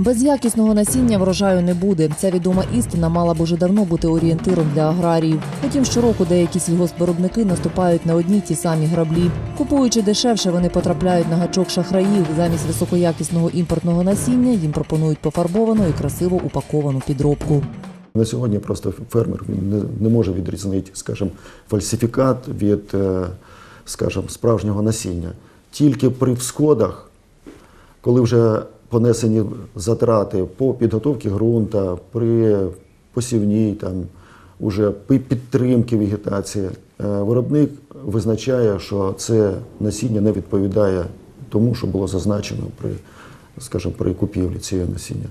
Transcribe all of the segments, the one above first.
Без якісного насіння врожаю не буде. Ця відома істина мала б уже давно бути орієнтиром для аграріїв. Потім щороку деякі сільгоспвиробники наступають на одні ті самі граблі. Купуючи дешевше, вони потрапляють на гачок шахраїв. Замість високоякісного імпортного насіння їм пропонують пофарбовану і красиво упаковану підробку. На сьогодні просто фермер він не, не може відрізнити, скажімо, фальсифікат від, е, скажімо, справжнього насіння. Тільки при всходах, коли вже понесені затрати по підготовці ґрунта, при посівній, там, уже при підтримці вегетації, е, виробник визначає, що це насіння не відповідає тому, що було зазначено при, скажімо, при купівлі цієї насіння.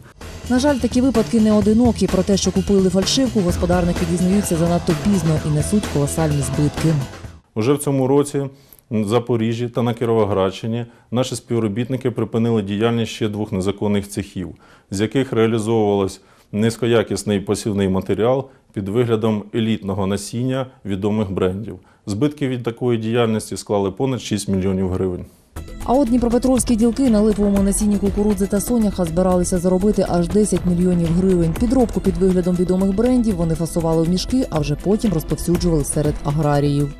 На жаль, такі випадки не одинокі. Про те, що купили фальшивку, господарники дізнаються занадто пізно і несуть колосальні збитки. Уже в цьому році Запоріжжі та на Кіровоградщині наші співробітники припинили діяльність ще двох незаконних цехів, з яких реалізовувалось низькоякісний посівний матеріал під виглядом елітного насіння відомих брендів. Збитки від такої діяльності склали понад 6 мільйонів гривень. А от дніпропетровські ділки на липовому насінні кукурудзи та соняха збиралися заробити аж 10 мільйонів гривень. Підробку під виглядом відомих брендів вони фасували в мішки, а вже потім розповсюджували серед аграріїв.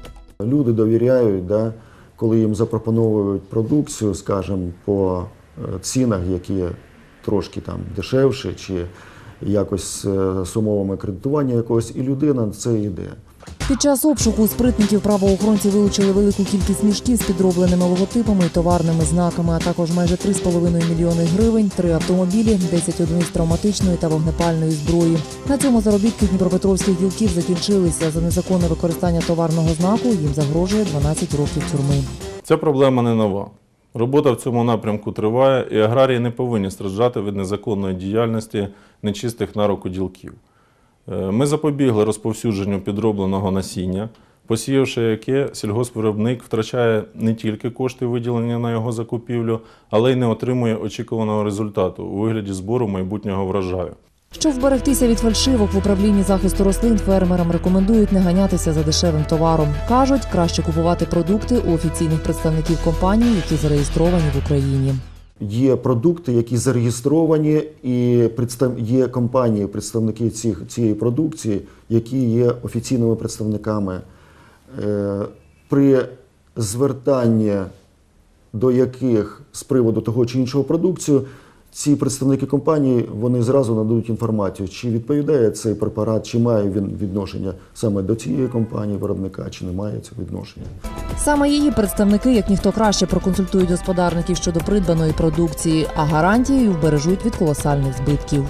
Люди довіряють, да, коли їм запропонують продукцію, скажімо, по е, цінах, які трошки там дешевші, чи якось е, з умовами кредитування якогось, і людина на це йде. Під час обшуку спритників правоохоронці вилучили велику кількість мішків з підробленими логотипами і товарними знаками, а також майже 3,5 мільйони гривень, три автомобілі, 10 одиниць травматичної та вогнепальної зброї. На цьому заробітки дніпропетровських ділків закінчилися. За незаконне використання товарного знаку їм загрожує 12 років тюрми. Ця проблема не нова. Робота в цьому напрямку триває, і аграрії не повинні страждати від незаконної діяльності нечистих на руку ділків. Ми запобігли розповсюдженню підробленого насіння, посіявши яке сільгоспвиробник втрачає не тільки кошти, виділені на його закупівлю, але й не отримує очікуваного результату у вигляді збору майбутнього врожаю. Щоб вберегтися від фальшивок в управлінні захисту рослин, фермерам рекомендують не ганятися за дешевим товаром. кажуть, краще купувати продукти у офіційних представників компаній, які зареєстровані в Україні. Є продукти, які зареєстровані, і є компанії, представники цих, цієї продукції, які є офіційними представниками. Е, при звертанні до яких з приводу того чи іншого продукцію, ці представники компанії вони зразу нададуть інформацію, чи відповідає цей препарат, чи має він відношення саме до цієї компанії виробника, чи не має цього відношення. Саме її представники, як ніхто краще, проконсультують господарників щодо придбаної продукції, а гарантією вбережуть від колосальних збитків.